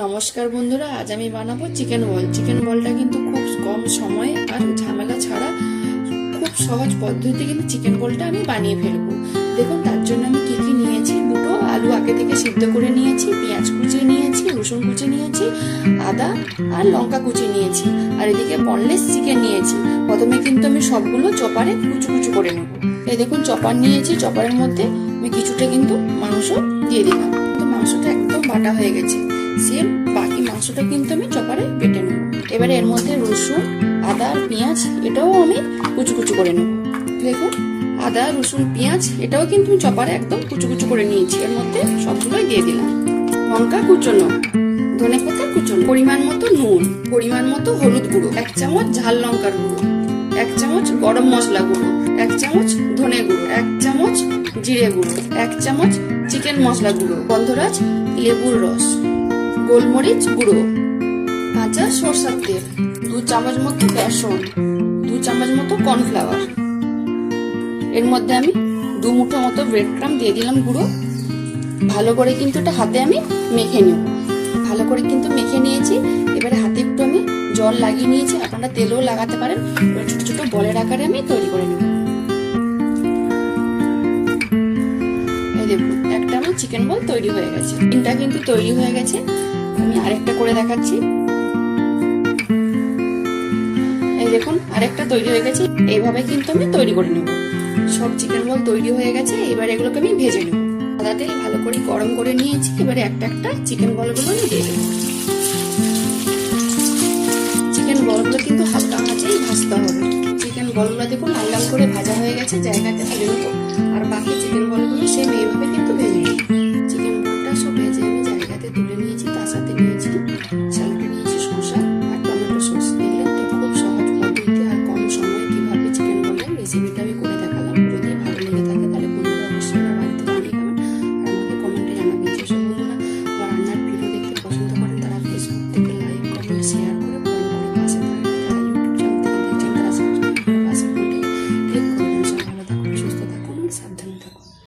নমস্কার বন্ধুরা, আজ আমি বানাবো চিকেন বল চিকেন বলটা কিন্তু খুব কম সময়ে আর ঝামেলা ছাড়া খুব সহজ পদ্ধতিতে কিন্তু চিকেন বলটা আমি বানিয়ে ফেলব। দেখুন, তার জন্য আমি কি কি নিয়েছি? দুটো আলু আগে থেকে সিদ্ধ করে নিয়েছি, পেঁয়াজ কুচিয়ে নিয়েছি, রসুন কুচি নিয়েছি, আদা আর লঙ্কা কুচি নিয়েছি। আর এদিকে বনলেস চিকেন নিয়েছি। প্রথমে কিন্তু আমি সবগুলো চপারে কুচু কুচু করে নেব। এই দেখুন, চপার নিয়েছি, চপারের মধ্যে আমি কিছুটা কিন্তু মাংস দিয়ে দিলাম। তো মাংসটা একদম বাটা হয়ে গেছে। সেম, বাকি মাংসটা কিন্তু আমি চপারে বেটে নেব। এবারে এর মধ্যে রসুন, আদা, পেঁয়াজ, এটাও আমি কুচু কুচু করে নেব। দেখুন, আদা, রসুন, পেঁয়াজ, এটাও কিন্তু আমি চপারে একদম কুচু কুচু করে নিয়েছি। এর মধ্যে সবগুলোই দিয়ে দিলাম। লঙ্কা কুচোনো, ধনে পাতা কুচোনো, পরিমাণ মতো নুন, পরিমাণ মতো হলুদ গুঁড়ো, এক চামচ ঝাল লঙ্কার গুঁড়ো, এক চামচ গরম মশলা গুঁড়ো, এক চামচ ধনে গুঁড়ো, এক চামচ জিরে গুঁড়ো, এক চামচ চিকেন মশলা গুঁড়ো। গন্ধরাজ লেবুর রস। গোলমরিচ গুঁড়ো কাঁচা সরষার তেল, দু চামচ মতো বেসন, দু চামচ মতো কর্নফ্লাওয়ার। এর মধ্যে আমি দু মুঠো মতো ব্রেড ক্রাম দিয়ে দিলাম গুঁড়ো। ভালো করে কিন্তু এটা হাতে আমি মেখে নেব। ভালো করে কিন্তু মেখে নিয়েছি। এবারে হাতে একটু আমি জল লাগিয়ে নিয়েছি। আপনারা তেলও লাগাতে পারেন। ছোট ছোট বলের আকারে আমি তৈরি করে নেব। একটা আমার চিকেন বল তৈরি হয়ে গেছে। তিনটা কিন্তু তৈরি হয়ে গেছে। আমি আরেকটা করে দেখাচ্ছি। এই দেখুন, আরেকটা তৈরি হয়ে গেছে। এইভাবে কিন্তু আমি তৈরি করে নেব। সব চিকেন বল তৈরি হয়ে গেছে, এবার এগুলোকে আমি ভেজে নেব। সাদা তেল ভালো করে গরম করে নিয়েছি, এবারে একটা একটা চিকেন বলগুলো আমি দিয়ে দেবো। চিকেন বলগুলো কিন্তু হালকা আঁচেই ভাজতে হবে। চিকেন বলগুলো দেখুন, লাল লাল করে ভাজা হয়ে গেছে জায়গাতে ফেলে দেবো আর বাকি চিকেন বলগুলো সেম এইভাবে কিন্তু ভেজে নেব চিকেন বলটা সব ভেজে আমি জায়গাতে তুলে নিয়েছি। নিয়েছি স্যালাডে নিয়েছি শসা। আর টমেটো সস এগুলো খুব সহজ পদ্ধতিতে আর কম সময়ে কীভাবে চিকেন বলেন রেসিপিটা আমি